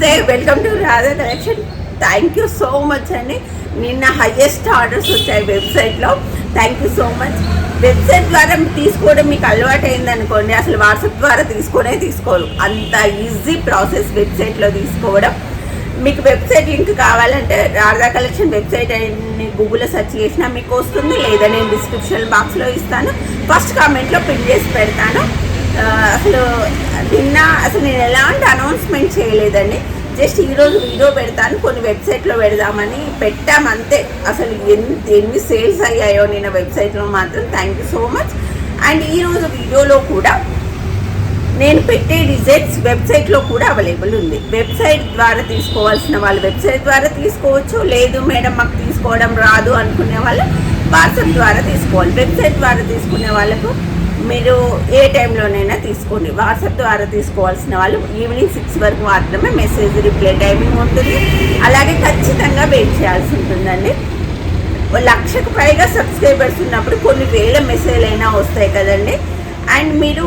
నమస్తే welcome to Radha collection thank you so much అండి. నిన్న హయ్యెస్ట్ ఆర్డర్స్ వచ్చాయి వెబ్సైట్లో thank you so much website ద్వారా తీసుకోవడం మీకు అలవాటు అయింది అనుకోండి. అసలు వాట్సాప్ ద్వారా తీసుకోనే తీసుకోరు. అంత ఈజీ ప్రాసెస్ వెబ్సైట్లో తీసుకోవడం. మీకు వెబ్సైట్ లింక్ కావాలంటే రాధా కలెక్షన్ వెబ్సైట్ అని గూగుల్లో సెర్చ్ చేసినా మీకు వస్తుంది. లేదా నేను డిస్క్రిప్షన్ బాక్స్లో ఇస్తాను. ఫస్ట్ కామెంట్లో పిన్ చేసి పెడతాను. అసలు నిన్న అసలు నేను ఎలాంటి అనౌన్స్మెంట్ చేయలేదండి. జస్ట్ ఈరోజు వీడియో పెడతాను కొన్ని వెబ్సైట్లో పెడదామని పెట్టామంతే అసలు ఎంత ఎన్ని సేల్స్ అయ్యాయో నిన్న వెబ్సైట్లో మాత్రం thank you so much and ఈరోజు వీడియోలో కూడా నేను పెట్టే డిజైన్స్ వెబ్సైట్లో కూడా అవైలబుల్ ఉంది. వెబ్సైట్ ద్వారా తీసుకోవాల్సిన వాళ్ళు వెబ్సైట్ ద్వారా తీసుకోవచ్చు లేదు మేడం మాకు తీసుకోవడం రాదు అనుకునే వాళ్ళు వాట్సాప్ ద్వారా తీసుకోవాలి. వెబ్సైట్ ద్వారా తీసుకునే వాళ్ళకు మీరు ఏ టైంలోనైనా తీసుకోండి. వాట్సాప్ ద్వారా తీసుకోవాల్సిన వాళ్ళు ఈవినింగ్ సిక్స్ వరకు మాత్రమే మెసేజ్ రిప్లై టైమింగ్ ఉంటుంది. అలాగే ఖచ్చితంగా వెయిట్ చేయాల్సి ఉంటుందండి. లక్షకు పైగా సబ్స్క్రైబర్స్ ఉన్నప్పుడు కొన్ని వేల మెసేజ్లు అయినా వస్తాయి కదండి. అండ్ మీరు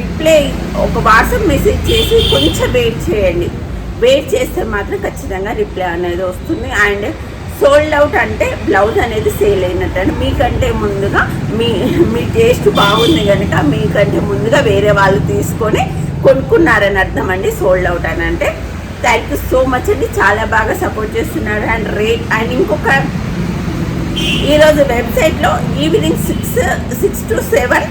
రిప్లై ఒక వాట్సాప్ మెసేజ్ చేసి కొంచెం వెయిట్ చేయండి. వెయిట్ చేస్తే మాత్రం ఖచ్చితంగా రిప్లై అనేది వస్తుంది. అండ్ సోల్డ్ అవుట్ అంటే బ్లౌజ్ అనేది సేల్ అయినట్టు అండి మీకంటే ముందుగా మీ మీ టేస్ట్ బాగుంది కనుక మీకంటే ముందుగా వేరే వాళ్ళు తీసుకొని కొనుక్కున్నారని అర్థం అండి సోల్డ్ అవుట్ అని అంటే. థ్యాంక్ యూ సో మచ్ అండి. చాలా బాగా సపోర్ట్ చేస్తున్నారు. అండ్ రేట్ అండ్ ఇంకొక ఈరోజు వెబ్సైట్లో evening six six to seven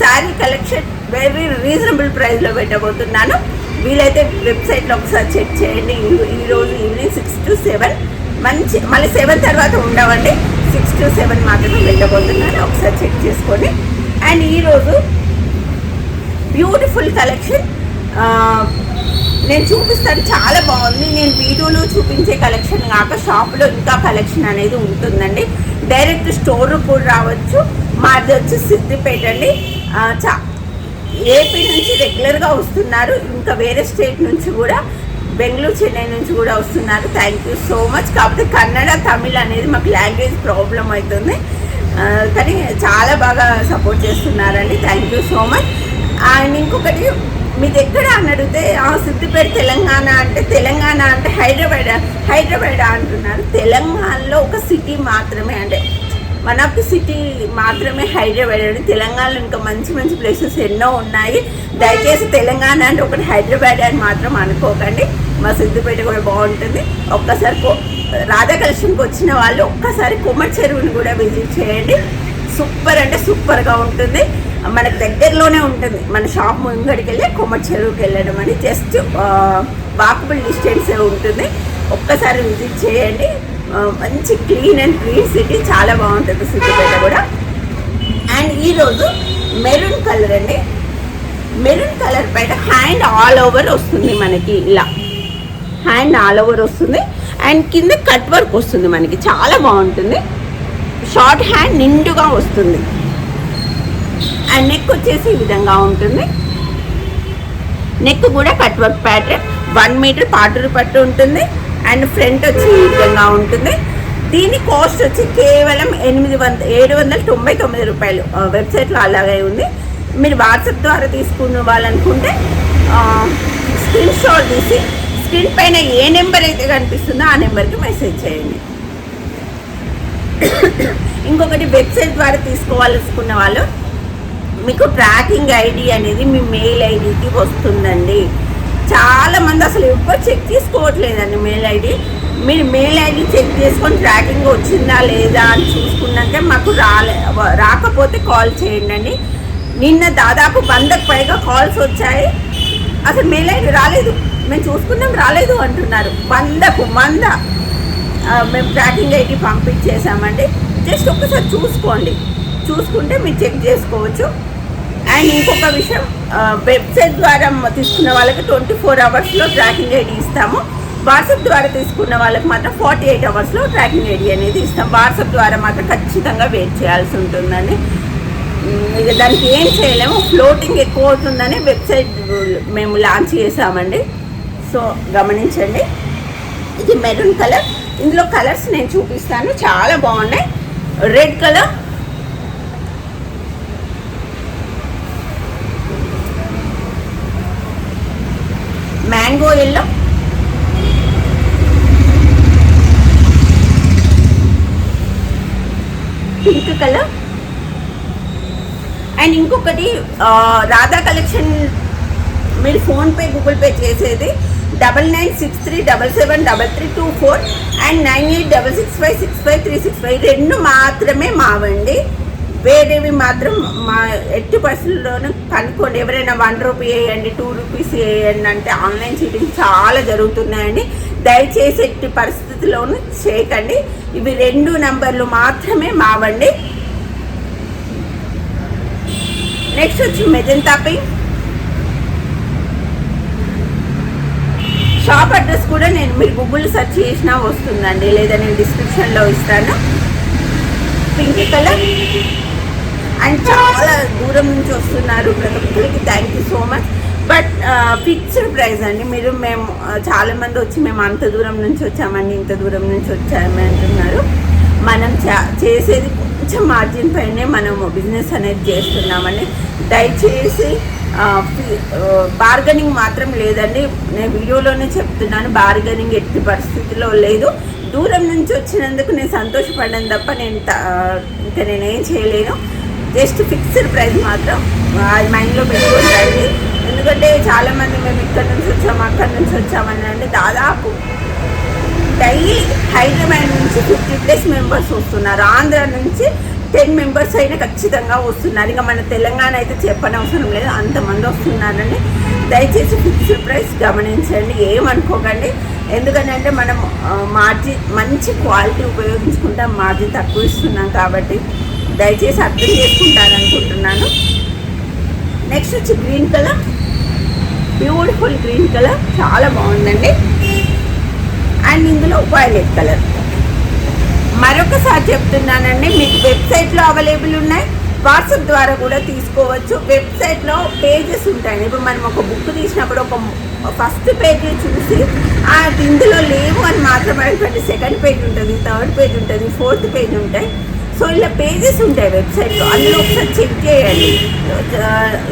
sari collection very reasonable ప్రైస్లో పెట్టబోతున్నాను. వీలైతే వెబ్సైట్లో ఒకసారి చెక్ చేయండి. ఈరోజు ఈవినింగ్ సిక్స్ టు సెవెన్ మంచి మళ్ళీ సెవెన్ తర్వాత ఉండవండి. సిక్స్ టు సెవెన్ మాత్రమే వెళ్ళబోతున్నాను ఒకసారి చెక్ చేసుకొని. అండ్ ఈరోజు బ్యూటిఫుల్ కలెక్షన్ నేను చూపిస్తాను. చాలా బాగుంది. నేను వీడియోలో చూపించే కలెక్షన్ కాక షాప్లో ఇంకా కలెక్షన్ అనేది ఉంటుందండి. డైరెక్ట్ స్టోర్ కూడా రావచ్చు. మాది వచ్చి సిద్దిపేట అండి. చా ఏపీ నుంచి రెగ్యులర్గా వస్తున్నారు. ఇంకా వేరే స్టేట్ నుంచి కూడా బెంగళూరు చెన్నై నుంచి కూడా వస్తున్నారు. థ్యాంక్ యూ సో మచ్ కాకపోతే కన్నడ తమిళ్ అనేది మాకు లాంగ్వేజ్ ప్రాబ్లం అవుతుంది. కానీ చాలా బాగా సపోర్ట్ చేస్తున్నారండి. Thank you so much and ఇంకొకటి మీది ఎక్కడ అని అడిగితే "ఆ, సిద్దిపేట తెలంగాణ అంటే తెలంగాణ అంటే హైదరాబాద్ హైదరాబాద్ అంటున్నారు. తెలంగాణలో ఒక సిటీ మాత్రమే అంటే వన్ ఆఫ్ ది సిటీ మాత్రమే హైదరాబాద్ అండి. తెలంగాణలో ఇంకా మంచి మంచి ప్లేసెస్ ఎన్నో ఉన్నాయి. దయచేసి తెలంగాణ అంటే ఒకటి హైదరాబాద్ అని మాత్రం అనుకోకండి. మా సిద్దిపేట కూడా బాగుంటుంది. ఒక్కసారి కో- రాధా కలెక్షన్కి వచ్చిన వాళ్ళు ఒక్కసారి కుమ్మడి చెరువుని కూడా విజిట్ చేయండి. సూపర్ అంటే సూపర్గా ఉంటుంది. మనకు దగ్గరలోనే ఉంటుంది. మన షాప్ ముంగడికి వెళ్ళి కొమ్మటి చెరువుకి వెళ్ళడం అని జస్ట్ వాకబుల్ డిస్టెన్సే ఉంటుంది. ఒక్కసారి విజిట్ చేయండి. మంచి క్లీన్ అండ్ క్లీన్ సిటీ చాలా బాగుంటుంది సిద్దిపేట కూడా. అండ్ ఈరోజు మెరూన్ కలర్ అండి. మెరూన్ కలర్ పైన హ్యాండ్ ఆల్ ఓవర్ వస్తుంది మనకి ఇలా. హ్యాండ్ ఆల్ ఓవర్ వస్తుంది. అండ్ కింద కట్ వర్క్ వస్తుంది మనకి. చాలా బాగుంటుంది. షార్ట్ హ్యాండ్ నిండుగా వస్తుంది. అండ్ నెక్ వచ్చేసి ఈ విధంగా ఉంటుంది. నెక్ కూడా cut work pattern. One metre Paturu పట్టు ఉంటుంది. అండ్ ఫ్రంట్ వచ్చి ఈ విధంగా ఉంటుంది. దీని కాస్ట్ వచ్చి కేవలం ఎనిమిది వంద ఏడు వందల తొంభై తొమ్మిది రూపాయలు. వెబ్సైట్లో అలాగే ఉంది. మీరు వాట్సాప్ ద్వారా తీసుకున్న వాళ్ళనుకుంటే స్క్రీన్ షాట్ తీసి స్క్రీన్ పైన ఏ నెంబర్ అయితే కనిపిస్తుందో ఆ నెంబర్కి మెసేజ్ చేయండి. ఇంకొకటి వెబ్సైట్ ద్వారా తీసుకోవాలనుకున్న వాళ్ళు మీకు ట్రాకింగ్ ఐడి అనేది మీ మెయిల్ ఐడికి వస్తుందండి. చాలా మంది అసలు ఎవ్వరు చెక్ చేసుకోవట్లేదండి మెయిల్ ఐడి. మీరు మెయిల్ ఐడి చెక్ చేసుకొని ట్రాకింగ్ వచ్చిందా లేదా అని చూసుకున్నాక మాకు రాలే రాకపోతే కాల్ చేయండి అండి నిన్న దాదాపు వందకు పైగా కాల్స్ వచ్చాయి. అసలు మెయిల్ ఐడి రాలేదు. మేము చూసుకున్నాం రాలేదు అంటున్నారు. వందకు వంద మేము ట్రాకింగ్ ఐటీ పంపించేసామండి జస్ట్ ఒక్కసారి చూసుకోండి. చూసుకుంటే మీరు చెక్ చేసుకోవచ్చు. అండ్ ఇంకొక విషయం వెబ్సైట్ ద్వారా తీసుకున్న వాళ్ళకి ట్వంటీ ఫోర్ అవర్స్లో ట్రాకింగ్ ఐడి ఇస్తాము. వాట్సాప్ ద్వారా తీసుకున్న వాళ్ళకి మాత్రం ఫార్టీ ఎయిట్ అవర్స్లో ట్రాకింగ్ ఐడి అనేది ఇస్తాం. వాట్సాప్ ద్వారా మాత్రం ఖచ్చితంగా వెయిట్ చేయాల్సి ఉంటుందండి. ఇక దానికి ఏం చేయలేము. ఫ్లోటింగ్ ఎక్కువ అవుతుందని వెబ్సైట్ మేము లాంచ్ చేసామండి సో గమనించండి. ఇది మెరూన్ కలర్. ఇందులో కలర్స్ నేను చూపిస్తాను. చాలా బాగున్నాయి. Red colour. Mango yellow. Pink colour. And ఇంకొకటి రాధా కలెక్షన్ మీరు ఫోన్పే గూగుల్ పే చేసేది. Double nine six three double seven double three two four and nine eight double six five six five three six five రెండు మాత్రమే మావండి. వేరేవి మాత్రం మా ఎట్టి పరిస్థితుల్లోనూ కనుక్కోండి. ఎవరైనా వన్ రూపీ వేయండి టూ రూపీస్ వేయండి అంటే ఆన్లైన్ చీటింగ్ చాలా జరుగుతున్నాయండి. దయచేసి ఎట్టి పరిస్థితుల్లోనూ చేయకండి. ఇవి రెండు నంబర్లు మాత్రమే మావండి. నెక్స్ట్ వచ్చి మెజంతా పింక్ షాప్ అడ్రస్ కూడా నేను మీరు గూగుల్ సెర్చ్ చేసినా వస్తుందండి. లేదా నేను డిస్క్రిప్షన్లో ఇస్తాను. పింక్ కలర్ అండ్ చాలా దూరం నుంచి వస్తున్నారు ప్రతి ఒక్కరికి. Thank you so much but fixed price అండి. మీరు మేము చాలామంది చాలా మంది వచ్చి మేము అంత దూరం నుంచి వచ్చామండి ఇంత దూరం నుంచి వచ్చామని అంటున్నారు. మనం చేసేది కొంచెం మార్జిన్ పైనే మనము బిజినెస్ అనేది చేస్తున్నామండి. దయచేసి బార్గెనింగ్ మాత్రం లేదండి. నేను వీడియోలోనే చెప్తున్నాను. బార్గెనింగ్ ఎట్టి పరిస్థితిలో లేదు. దూరం నుంచి వచ్చినందుకు నేను సంతోషపడ్డాను తప్ప నేను త- ఇంకా నేనేం చేయలేను. జస్ట్ ఫిక్స్డ్ ప్రైస్ మాత్రం అది మైండ్లో పెట్టుకోండి ఎందుకంటే చాలామంది మేము ఇక్కడ నుంచి వచ్చాము అక్కడి నుంచి వచ్చామని అంటే దాదాపు డైలీ హైదరాబాద్ నుంచి ఫిఫ్టీ ప్లస్ మెంబర్స్ వస్తున్నారు. ఆంధ్ర నుంచి టెన్ మెంబర్స్ అయినా ఖచ్చితంగా వస్తున్నారు. ఇక మన తెలంగాణ అయితే చెప్పనవసరం లేదు. అంతమంది వస్తున్నారండి. దయచేసి ఫిక్స్డ్ ప్రైస్ గమనించండి. ఏమనుకోకండి. ఎందుకంటే మనం మార్జిన్ మంచి క్వాలిటీ ఉపయోగించుకుంటాం. మార్జిన్ తక్కువ ఇస్తున్నాం కాబట్టి దయచేసి అర్థం చేసుకుంటారనుకుంటున్నాను. నెక్స్ట్ వచ్చి green colour beautiful green colour చాలా బాగుందండి. అండ్ ఇందులో వైలెట్ కలర్ మరొకసారి చెప్తున్నానండి మీకు వెబ్సైట్లో అవైలబుల్ ఉన్నాయి. వాట్సాప్ ద్వారా కూడా తీసుకోవచ్చు. వెబ్సైట్లో పేజెస్ ఉంటాయి. ఇప్పుడు మనం ఒక బుక్ తీసినప్పుడు ఒక ఫస్ట్ పేజ్ చూసి ఆ ఇందులో లేవు అని మాత్రం సెకండ్ పేజ్ ఉంటుంది థర్డ్ పేజ్ ఉంటుంది ఫోర్త్ పేజ్ ఉంటాయి. సో ఇలా పేజెస్ ఉంటాయి వెబ్సైట్లో. అందులో ఒకసారి చెక్ చేయండి.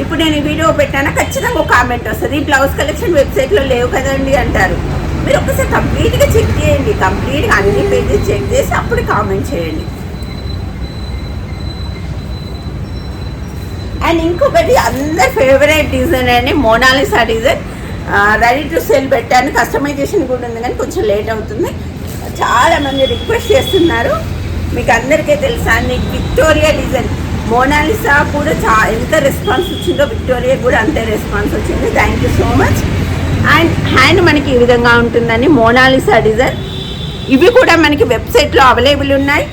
ఇప్పుడు నేను వీడియో పెట్టాను? ఖచ్చితంగా ఒక కామెంట్ వస్తుంది. ఈ బ్లౌజ్ కలెక్షన్ వెబ్సైట్లో లేవు కదండి అంటారు. మీరు ఒకసారి కంప్లీట్గా చెక్ చేయండి. కంప్లీట్గా అన్ని పేజెస్ చెక్ చేసి అప్పుడు కామెంట్ చేయండి. అండ్ ఇంకొకటి అందరి ఫేవరెట్ డిజైన్ అండి. Mona Lisa design. Ready to sell పెట్టాను. కస్టమైజేషన్ కూడా ఉంది కానీ కొంచెం లేట్ అవుతుంది. చాలా మంది రిక్వెస్ట్ చేస్తున్నారు. మీకు అందరికీ తెలుసా అండి విక్టోరియా డిజైన్. మోనాలిసా కూడా చా ఎంత రెస్పాన్స్ వచ్చిందో విక్టోరియా కూడా అంతే రెస్పాన్స్ వచ్చింది. Thank you so much. And hand మనకి ఈ విధంగా ఉంటుందండి మోనాలిసా డిజైన్ ఇవి కూడా మనకి వెబ్సైట్లో అవైలబుల్ ఉన్నాయి.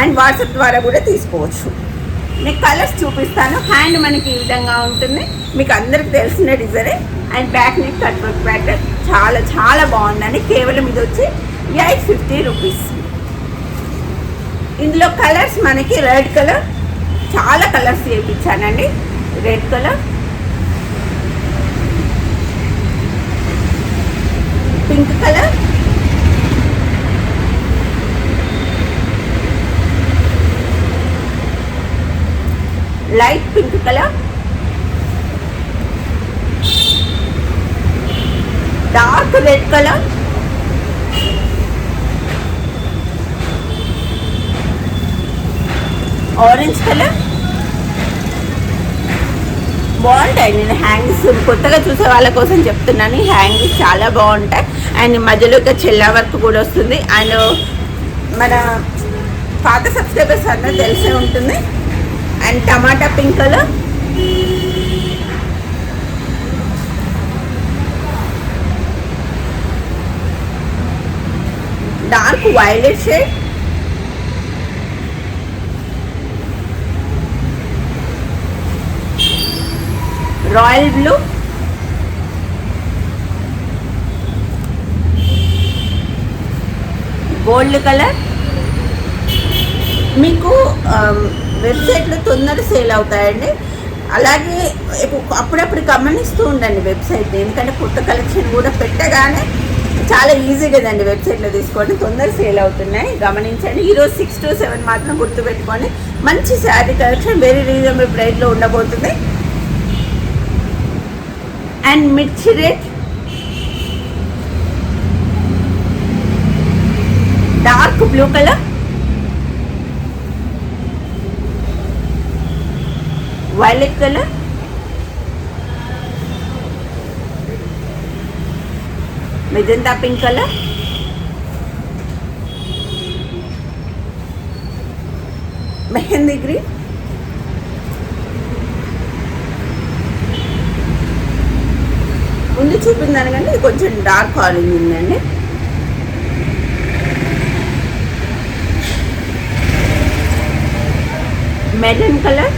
అండ్ వాట్సాప్ ద్వారా కూడా తీసుకోవచ్చు. నేను కలర్స్ చూపిస్తాను. హ్యాండ్ మనకి ఈ విధంగా ఉంటుంది. మీకు అందరికి తెలిసిన డిజైనే and back neck cut work pattern చాలా చాలా బాగుందండి. కేవలం ఇది వచ్చి ఎయిట్ ఫిఫ్టీ రూపీస్ ఇందులో కలర్స్ మనకి రెడ్ కలర్ చాలా colours చేయించానండి red colour pink colour light pink colour dark red colour orange colour బాగుంటాయి నేను హ్యాంగ్స్ కొత్తగా చూసే వాళ్ళ కోసం చెప్తున్నాను. ఈ హ్యాంగ్స్ చాలా బాగుంటాయి. అండ్ మధ్యలో ఒక చెల్ల వర్క్ కూడా వస్తుంది. అండ్ మన పాత సబ్స్క్రైబర్స్ అందరూ తెలిసే ఉంటుంది. అండ్ టమాటా పింకలు dark violet shade. Royal blue. Gold colour. మీకు వెబ్సైట్లో తొందర సేల్ అవుతాయండి. అలాగే అప్పుడప్పుడు గమనిస్తూ ఉండండి వెబ్సైట్ ఎందుకంటే కొత్త కలెక్షన్ కూడా పెట్టగానే చాలా ఈజీ కదండి వెబ్సైట్లో తీసుకోండి తొందర సేల్ అవుతున్నాయి. గమనించండి. ఈరోజు సిక్స్ టు సెవెన్ మాత్రం గుర్తుపెట్టుకోండి మంచి శారీ కలెక్షన్ వెరీ రీజనబుల్ ప్రైస్లో ఉండబోతుంది. అండ్ మిర్చి red dark blue colour violet colour magenta pink colour mehndi green ముందు చూపిన దానికంటే ఇది కొంచెం డార్క్ ఆరెంజ్ ఉందండి. Maroon colour.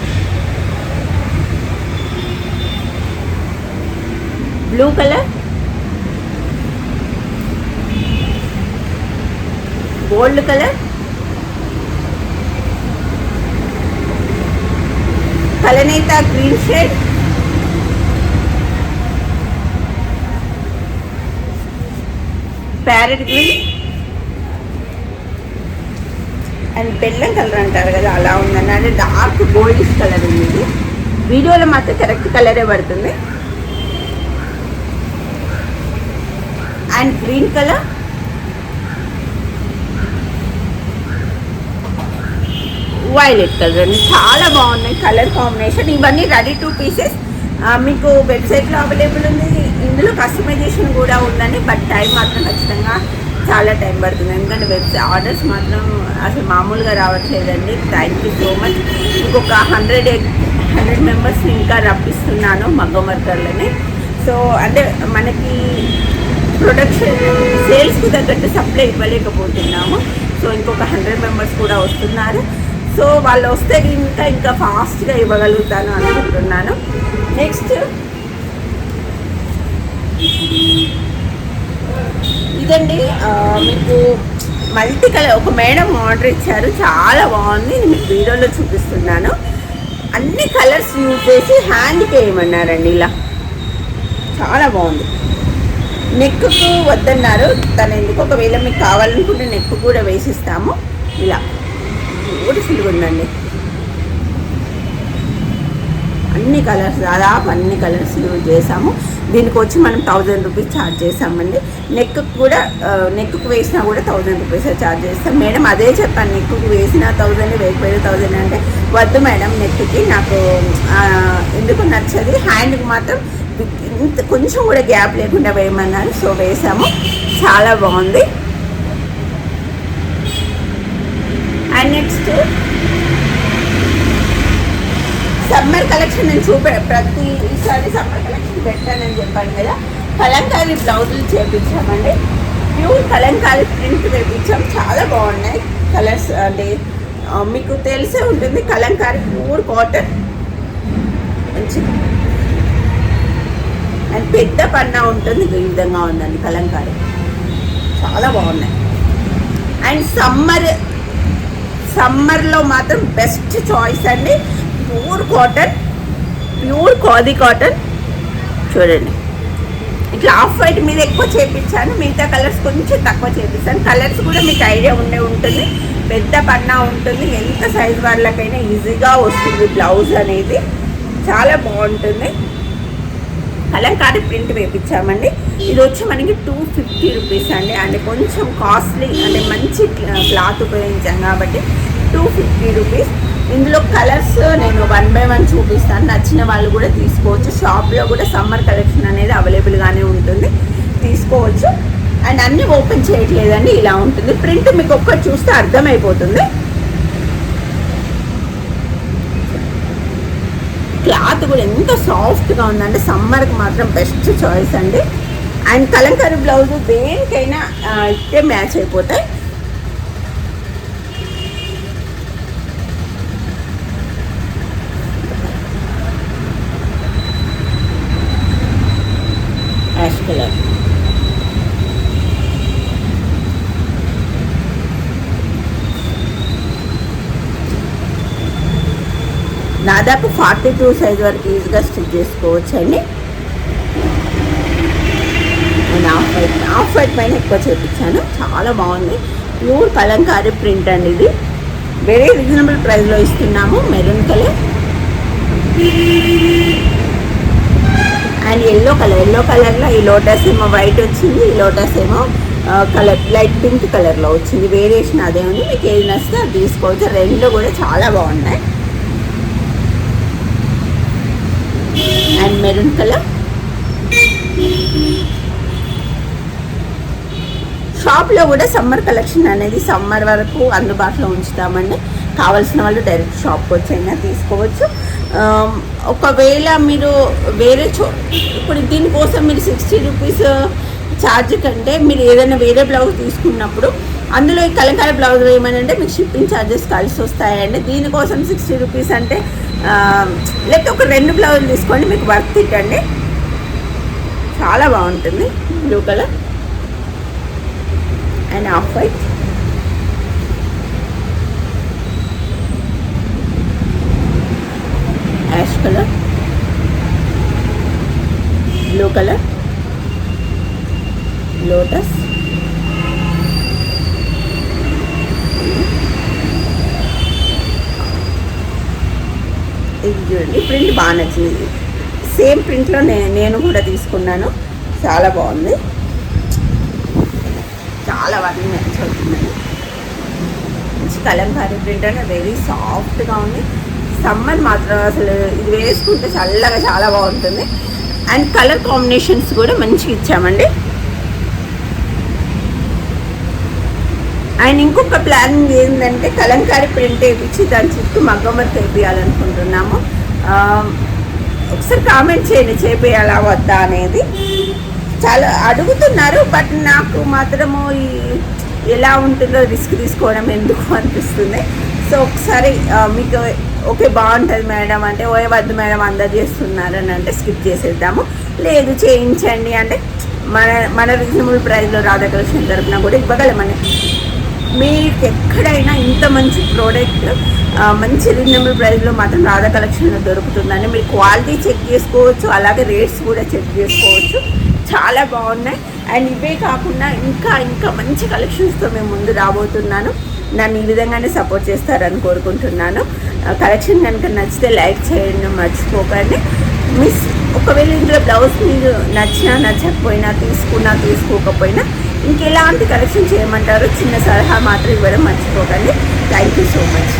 Blue colour. Gold colour. కలనేత green shade. Parrot green and బెల్లం కలర్ అంటారు కదా అలా ఉందండి అంటే డార్క్ గోల్డిష్ కలర్ ఉంది ఇది. వీడియోలో మాత్రం కరెక్ట్ కలరే పడుతుంది. And green colour violet colour అండి. చాలా బాగున్నాయి. కలర్ కాంబినేషన్ ఇవన్నీ రెడీ టూ పీసెస్ మీకు వెబ్సైట్లో అవైలబుల్ ఉంది. ఇందులో కస్టమైజేషన్ కూడా ఉందండి. బట్ టైం మాత్రం ఖచ్చితంగా చాలా టైం పడుతుంది. ఎందుకంటే వెబ్సైట్ ఆర్డర్స్ మాత్రం అసలు మామూలుగా రావట్లేదండి. థ్యాంక్ యూ సో మచ్ ఇంకొక హండ్రెడ్ హండ్రెడ్ మెంబర్స్ని ఇంకా రప్పిస్తున్నాను మగ్గం వర్కర్లని. సో అంటే మనకి ప్రొడక్షన్ సేల్స్కి తగ్గట్టు సప్లై ఇవ్వలేకపోతున్నాము. సో ఇంకొక హండ్రెడ్ మెంబర్స్ కూడా వస్తున్నారు. సో వాళ్ళు వస్తే ఇంకా ఇంకా ఫాస్ట్గా ఇవ్వగలుగుతాను అనుకుంటున్నాను. నెక్స్ట్. ఇదండి మీకు మల్టీ కలర్ ఒక మేడం ఆర్డర్ ఇచ్చారు. చాలా బాగుంది. నేను మీకు వీడియోలో చూపిస్తున్నాను. అన్ని కలర్స్ యూజ్ చేసి హ్యాండ్కి వేయమన్నారండి ఇలా. చాలా బాగుంది. నెక్కు వద్దన్నారు. తను ఎందుకు? ఒకవేళ మీకు కావాలనుకుంటే నెక్ కూడా వేసిస్తాము. ఇలా. బ్యూటిఫుల్గా ఉందండి. అన్ని కలర్స్ దాదాపు అన్ని కలర్స్ యూజ్ చేసాము. దీనికి వచ్చి మనం థౌజండ్ రూపీస్ ఛార్జ్ చేసామండి. నెక్ కూడా నెక్కు వేసినా కూడా థౌజండ్ రూపీస్ ఛార్జ్ చేస్తాం. మేడం అదే చెప్పాను నెక్కు వేసినా థౌజండ్ వేయకపోయినా థౌజండ్ అంటే వద్దు మేడం నెక్కి నాకు ఎందుకు నచ్చది? హ్యాండ్కి మాత్రం ఇంత కొంచెం కూడా గ్యాప్ లేకుండా వేయమన్నారు. సో వేసాము. చాలా బాగుంది. అండ్ నెక్స్ట్ సమ్మర్ కలెక్షన్ నేను చూపే ప్రతి ఈసారి సమ్మర్ కలెక్షన్ పెట్టానని చెప్పాను కదా. కలంకారీ బ్లౌజులు చేపించామండి. ప్యూర్ కలంకారీ ప్రింట్ వేపించాం చాలా బాగున్నాయి కలర్స్ అంటే మీకు తెలిసే ఉంటుంది కలంకారీ ప్యూర్ కాటన్ మంచి. అండ్ పెద్ద పన్నా ఉంటుంది ఈ విధంగా ఉందండి కలంకారీ. చాలా బాగున్నాయి. అండ్ సమ్మర్ సమ్మర్లో మాత్రం బెస్ట్ చాయిస్ అండి. ప్యూర్ కాటన్ ప్యూర్ కాది కాటన్. చూడండి. ఇట్లా ఆఫ్ వైట్ మీద ఎక్కువ చేపించాను మిగతా కలర్స్ కొంచెం తక్కువ చేపిస్తాను. కలర్స్ కూడా మీకు ఐడియా ఉండే ఉంటుంది. పెద్ద పన్నా ఉంటుంది. ఎంత సైజ్ వాళ్ళకైనా ఈజీగా వస్తుంది బ్లౌజ్ అనేది. చాలా బాగుంటుంది. కలంకారీ ప్రింట్ వేపించామండి. ఇది వచ్చి మనకి టూ ఫిఫ్టీ రూపీస్ అండి. అంటే కొంచెం కాస్ట్లీ అంటే మంచి క్లాత్ ఉపయోగించాం కాబట్టి టూ ఫిఫ్టీ రూపీస్ ఇందులో కలర్స్ నేను వన్ బై వన్ చూపిస్తాను. నచ్చిన వాళ్ళు కూడా తీసుకోవచ్చు. షాప్లో కూడా సమ్మర్ కలెక్షన్ అనేది అవైలబుల్గానే ఉంటుంది. తీసుకోవచ్చు. అండ్ అన్నీ ఓపెన్ చేయట్లేదండి. ఇలా ఉంటుంది. ప్రింట్ మీకు ఒక్కటి చూస్తే అర్థమైపోతుంది. క్లాత్ కూడా ఎంత సాఫ్ట్గా ఉందంటే సమ్మర్కి మాత్రం బెస్ట్ చాయిస్ అండి. అండ్ కలంకారీ బ్లౌజ్ దేనికైనా ఆ, మ్యాచ్ అయిపోతాయి. Ash colour. దాదాపు ఫార్టీ టూ సైజ్ వరకు ఈజీగా స్టిచ్ చేసుకోవచ్చు అండి నేను ఆఫ్ వైట్ ఆఫ్ వైట్ పైన ఎక్కువ చేపించాను. చాలా బాగుంది. ప్యూర్ కలంకారీ ప్రింట్ అండి ఇది. వెరీ రీజనబుల్ ప్రైస్లో ఇస్తున్నాము maroon colour. And yellow colour yellow కలర్లో ఈ లోటస్ ఏమో వైట్ వచ్చింది ఈ లోటస్ ఏమో కలర్ లైట్ పింక్ కలర్లో వచ్చింది. వేరియేషన్ అదే ఉంది. మీకు ఏది నచ్చితే అది తీసుకోవచ్చు. రెండు కూడా చాలా బాగున్నాయి. And maroon colour. షాప్లో కూడా సమ్మర్ కలెక్షన్ అనేది సమ్మర్ వరకు అందుబాటులో ఉంచుతామండి. కావాల్సిన వాళ్ళు డైరెక్ట్ షాప్కి వచ్చైనా తీసుకోవచ్చు. ఒకవేళ మీరు వేరే చో ఇప్పుడు దీనికోసం మీరు సిక్స్టీ రూపీస్ ఛార్జ్ కంటే మీరు ఏదైనా వేరే బ్లౌజ్ తీసుకున్నప్పుడు అందులో ఈ కలంకారీ బ్లౌజ్ ఏమనంటే మీకు షిప్పింగ్ ఛార్జెస్ కలిసి వస్తాయండి. దీనికోసం సిక్స్టీ రూపీస్ అంటే లేకపోతే ఒక రెండు బ్లౌజులు తీసుకోండి మీకు వర్త్ ఇట్ అండి. చాలా బాగుంటుంది. Blue colour. And off white ash colour blue colour lotus ఇది చూడండి ప్రింట్ బాగా నచ్చింది. సేమ్ ప్రింట్లో నేను కూడా తీసుకున్నాను. చాలా బాగుంది. చాలా వాటిని నచ్చుతున్నాయి మంచి కలంకారీ ప్రింట్ అంటే వెరీ సాఫ్ట్గా ఉంది. సమ్మర్ మాత్రం అసలు ఇది వేసుకుంటే చల్లగా చాలా బాగుంటుంది. అండ్ కలర్ కాంబినేషన్స్ కూడా మంచిగా ఇచ్చామండి. అండ్ ఇంకొక ప్లానింగ్ ఏంటంటే కలంకారీ ప్రింట్ వేయించి దాని చుట్టూ మగ్గం వేయాలనుకుంటున్నాము ఒకసారి కామెంట్ చేయండి చేపేయాలా వద్దా అనేది. చాలా అడుగుతున్నారు బట్ నాకు మాత్రము ఈ ఎలా ఉంటుందో రిస్క్ తీసుకోవడం ఎందుకు అనిపిస్తుంది. సో ఒకసారి మీకు ఓకే బాగుంటుంది మేడం అంటే ఓ వద్దు మేడం అందరు అంటే స్కిప్ చేసేద్దాము. లేదు చేయించండి అంటే మన మన రీజనబుల్ ప్రైస్లో రాధాకృష్ణ తరపున కూడా ఇవ్వగలమని. మీకు ఎక్కడైనా ఇంత మంచి ప్రోడక్ట్ మంచి రీజనబుల్ ప్రైస్లో మాత్రం రాధా కలెక్షన్లో దొరుకుతుందని మీరు క్వాలిటీ చెక్ చేసుకోవచ్చు అలాగే రేట్స్ కూడా చెక్ చేసుకోవచ్చు. చాలా బాగున్నాయి. అండ్ ఇవే కాకుండా ఇంకా ఇంకా మంచి కలెక్షన్స్తో మేము ముందు రాబోతున్నాను. నన్ను ఈ విధంగానే సపోర్ట్ చేస్తారని కోరుకుంటున్నాను. కలెక్షన్ కనుక నచ్చితే లైక్ చేయండి మర్చిపోకండి. మిస్ ఒకవేళ ఇందులో బ్లౌజ్ మీరు నచ్చినా నచ్చకపోయినా తీసుకున్నా తీసుకోకపోయినా ఇంకెలాంటి కలెక్షన్ చేయమంటారో చిన్న సలహా మాత్రం ఇవ్వడం మర్చిపోకండి. Thank you so much.